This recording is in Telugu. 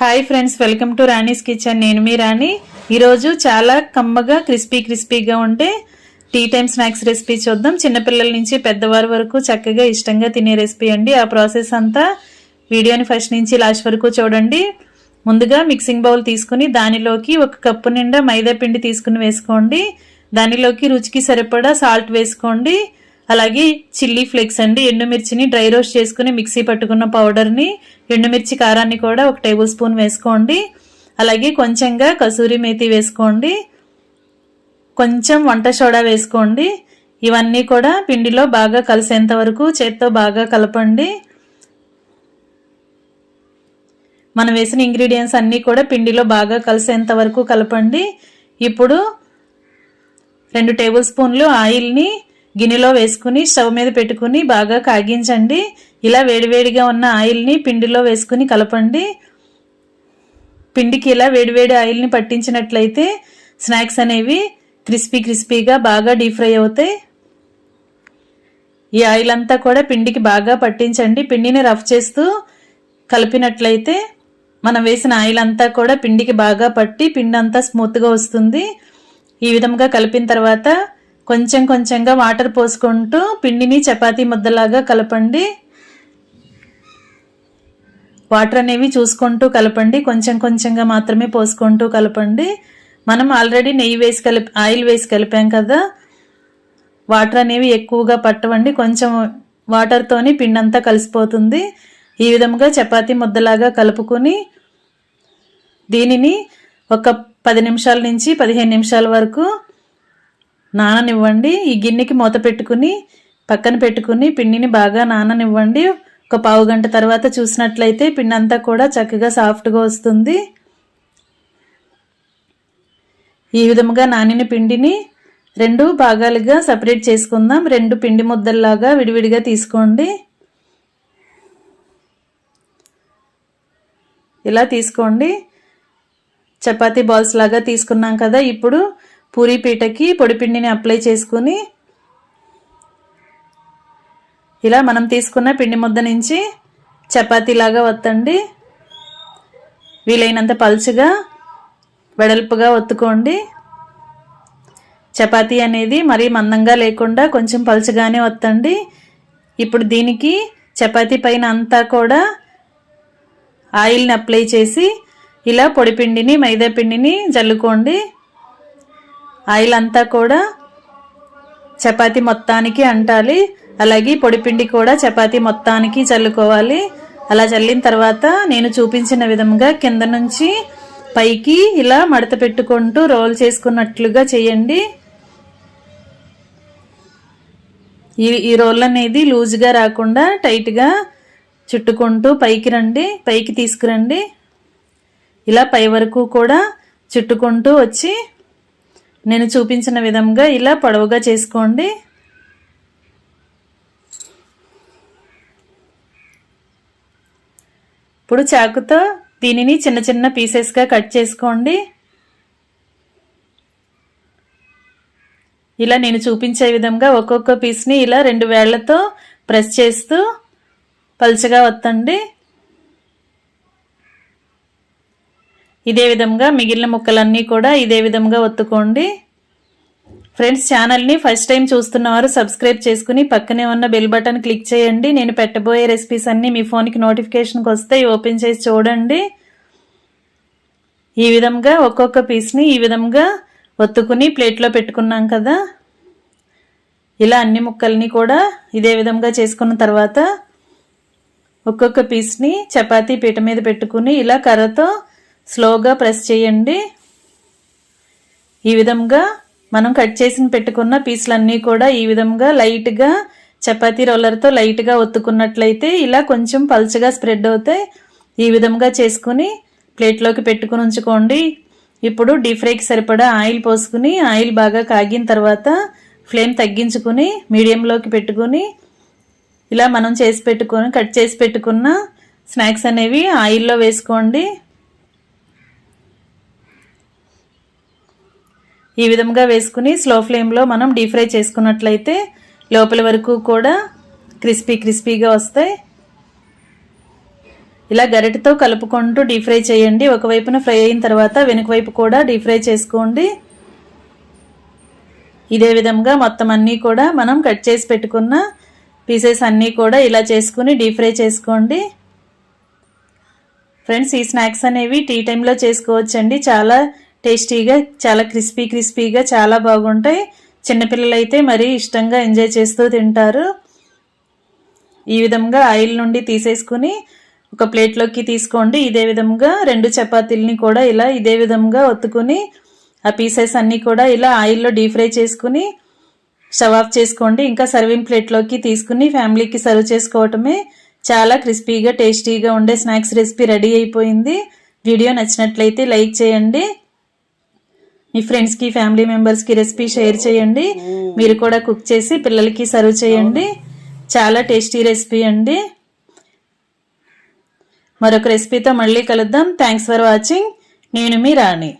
Hi friends welcome to Rani's kitchen. నేను మీ రాణి. ఈరోజు చాలా కమ్మగా క్రిస్పీ క్రిస్పీగా ఉంటే టీ టైమ్ స్నాక్స్ రెసిపీ చూద్దాం. చిన్నపిల్లల నుంచి పెద్దవారి వరకు చక్కగా ఇష్టంగా తినే రెసిపీ అండి. ఆ ప్రాసెస్ అంతా వీడియోని ఫస్ట్ నుంచి లాస్ట్ వరకు చూడండి. ముందుగా మిక్సింగ్ బౌల్ తీసుకుని దానిలోకి ఒక కప్పు నిండా మైదా పిండి తీసుకుని వేసుకోండి. దానిలోకి రుచికి సరిపడా సాల్ట్ వేసుకోండి. అలాగే చిల్లీ ఫ్లేక్స్ అండి. ఎండుమిర్చిని డ్రై రోస్ట్ చేసుకుని మిక్సీ పట్టుకున్న పౌడర్ని ఎండుమిర్చి కారాన్ని కూడా ఒక టేబుల్ స్పూన్ వేసుకోండి. అలాగే కొంచెంగా కసూరి మేతి వేసుకోండి. కొంచెం వంట సోడా వేసుకోండి. ఇవన్నీ కూడా పిండిలో బాగా కలిసేంత వరకు చేత్తో బాగా కలపండి. మనం వేసిన ఇంగ్రీడియంట్స్ అన్నీ కూడా పిండిలో బాగా కలిసేంత వరకు కలపండి. ఇప్పుడు రెండు టేబుల్ స్పూన్లు ఆయిల్ని గిన్నెలో వేసుకుని స్టవ్ మీద పెట్టుకుని బాగా కాగించండి. ఇలా వేడివేడిగా ఉన్న ఆయిల్ని పిండిలో వేసుకుని కలపండి. పిండికి ఇలా వేడివేడి ఆయిల్ని పట్టించినట్లయితే స్నాక్స్ అనేవి క్రిస్పీ క్రిస్పీగా బాగా డీప్ ఫ్రై అవుతాయి. ఈ ఆయిల్ అంతా కూడా పిండికి బాగా పట్టించండి. పిండిని రఫ్ చేస్తూ కలిపినట్లయితే మనం వేసిన ఆయిల్ అంతా కూడా పిండికి బాగా పట్టి పిండి అంతా స్మూత్గా వస్తుంది. ఈ విధంగా కలిపిన తర్వాత కొంచెం కొంచెంగా వాటర్ పోసుకుంటూ పిండిని చపాతీ ముద్దలాగా కలపండి. వాటర్ అనేవి చూసుకుంటూ కలపండి. కొంచెం కొంచెంగా మాత్రమే పోసుకుంటూ కలపండి. మనం ఆల్రెడీ నెయ్యి వేసి కలిపి ఆయిల్ వేసి కలిపాం కదా. వాటర్ అనేవి ఎక్కువగా పట్టవండి. కొంచెం వాటర్తోని పిండి అంతా కలిసిపోతుంది. ఈ విధంగా చపాతీ ముద్దలాగా కలుపుకొని దీనిని ఒక పది నిమిషాల నుంచి పదిహేను నిమిషాల వరకు నాననివ్వండి ఈ గిన్నెకి మూత పెట్టుకుని పక్కన పెట్టుకుని పిండిని బాగా నాననివ్వండి. ఒక పావు గంట తర్వాత చూసినట్లయితే పిండి అంతా కూడా చక్కగా సాఫ్ట్గా వస్తుంది. ఈ విధముగా నానిన పిండిని రెండు భాగాలుగా సపరేట్ చేసుకుందాం. రెండు పిండి ముద్దల్లాగా విడివిడిగా తీసుకోండి. ఇలా తీసుకోండి. చపాతీ బాల్స్ లాగా తీసుకున్నాం కదా ఇప్పుడు పూరీ పీటకి పొడిపిండిని అప్లై చేసుకుని ఇలా మనం తీసుకున్న పిండి ముద్ద నుంచి చపాతీలాగా వత్తండి. వీలైనంత పలుచగా వెడల్పుగా ఒత్తుకోండి. చపాతీ అనేది మరీ మందంగా లేకుండా కొంచెం పలుచగానే వత్తండి. ఇప్పుడు దీనికి చపాతీ పైన అంతా కూడా ఆయిల్ని అప్లై చేసి ఇలా పొడిపిండిని మైదా పిండిని జల్లుకోండి. ఆయిల్ అంతా కూడా చపాతీ మొత్తానికి అంటాలి. అలాగే పొడిపిండి కూడా చపాతీ మొత్తానికి చల్లుకోవాలి. అలా చల్లిన తర్వాత నేను చూపించిన విధంగా కింద నుంచి పైకి ఇలా మడత పెట్టుకుంటూ రోల్ చేసుకున్నట్లుగా చేయండి. ఈ ఈ రోల్ అనేది లూజ్గా రాకుండా టైట్గా చుట్టుకుంటూ పైకి రండి పైకి తీసుకురండి. ఇలా పై వరకు కూడా చుట్టుకుంటూ వచ్చి నేను చూపించిన విధంగా ఇలా పొడవుగా చేసుకోండి. ఇప్పుడు చాకుతో దీనిని చిన్న చిన్న పీసెస్గా కట్ చేసుకోండి. ఇలా నేను చూపించే విధంగా ఒక్కొక్క పీస్ని ఇలా రెండు వేళ్ళతో ప్రెస్ చేస్తూ పలుచగా వత్తండి ఇదే విధంగా మిగిలిన ముక్కలన్నీ కూడా ఇదే విధంగా ఒత్తుకోండి. ఫ్రెండ్స్ ఛానల్ని ఫస్ట్ టైం చూస్తున్నవారు సబ్స్క్రైబ్ చేసుకుని పక్కనే ఉన్న బెల్ బటన్ క్లిక్ చేయండి. నేను పెట్టబోయే రెసిపీస్ అన్నీ మీ ఫోన్కి నోటిఫికేషన్కి వస్తాయి ఓపెన్ చేసి చూడండి. ఈ విధంగా ఒక్కొక్క పీస్ని ఈ విధంగా ఒత్తుకుని ప్లేట్లో పెట్టుకున్నాం కదా. ఇలా అన్ని ముక్కల్ని కూడా ఇదే విధంగా చేసుకున్న తర్వాత ఒక్కొక్క పీస్ని చపాతీ పీట మీద పెట్టుకుని ఇలా కర్రతో స్లోగా ప్రెస్ చేయండి. ఈ విధంగా మనం కట్ చేసి పెట్టుకున్న పీసులన్నీ కూడా ఈ విధంగా లైట్గా చపాతీ రోలర్తో లైట్గా ఒత్తుకున్నట్లయితే ఇలా కొంచెం పల్చగా స్ప్రెడ్ అవుతాయి ఈ విధంగా చేసుకుని ప్లేట్లోకి పెట్టుకుని ఉంచుకోండి. ఇప్పుడు డీప్ ఫ్రైకి సరిపడా ఆయిల్ పోసుకుని ఆయిల్ బాగా కాగిన తర్వాత ఫ్లేమ్ తగ్గించుకుని మీడియంలోకి పెట్టుకుని ఇలా మనం చేసి పెట్టుకొని కట్ చేసి పెట్టుకున్న స్నాక్స్ అనేవి ఆయిల్లో వేసుకోండి. ఈ విధంగా వేసుకుని స్లో ఫ్లేమ్లో మనం డీప్ ఫ్రై చేసుకున్నట్లయితే లోపల వరకు కూడా క్రిస్పీ క్రిస్పీగా వస్తాయి. ఇలా గరిటతో కలుపుకుంటూ డీప్ ఫ్రై చేయండి. ఒకవైపున ఫ్రై అయిన తర్వాత వెనుక వైపు కూడా డీప్ ఫ్రై చేసుకోండి. ఇదే విధంగా మొత్తం అన్నీ కూడా మనం కట్ చేసి పెట్టుకున్న పీసెస్ అన్నీ కూడా ఇలా చేసుకుని డీప్ ఫ్రై చేసుకోండి. ఫ్రెండ్స్ ఈ స్నాక్స్ అనేవి టీ టైంలో చేసుకోవచ్చండి. చాలా టేస్టీగా చాలా క్రిస్పీ క్రిస్పీగా చాలా బాగుంటాయి. చిన్నపిల్లలు అయితే మరీ ఇష్టంగా ఎంజాయ్ చేస్తూ తింటారు. ఈ విధంగా ఆయిల్ నుండి తీసేసుకుని ఒక ప్లేట్లోకి తీసుకోండి. ఇదే విధంగా రెండు చపాతీలని కూడా ఇలా ఇదే విధంగా ఒత్తుకుని ఆ పీసెస్ అన్నీ కూడా ఇలా ఆయిల్లో డీప్ ఫ్రై చేసుకుని షవ్ ఆఫ్ చేసుకోండి. ఇంకా సర్వింగ్ ప్లేట్లోకి తీసుకుని ఫ్యామిలీకి సర్వ్ చేసుకోవటమే చాలా క్రిస్పీగా టేస్టీగా ఉండే స్నాక్స్ రెసిపీ రెడీ అయిపోయింది. వీడియో నచ్చినట్లయితే లైక్ చేయండి. మీ ఫ్రెండ్స్కి ఫ్యామిలీ మెంబర్స్కి రెసిపీ షేర్ చేయండి. మీరు కూడా కుక్ చేసి పిల్లలకి సర్వ్ చేయండి. చాలా టేస్టీ రెసిపీ అండి. మరొక రెసిపీతో మళ్ళీ కలుద్దాం. థ్యాంక్స్ ఫర్ వాచింగ్ నేను మీ రాణి.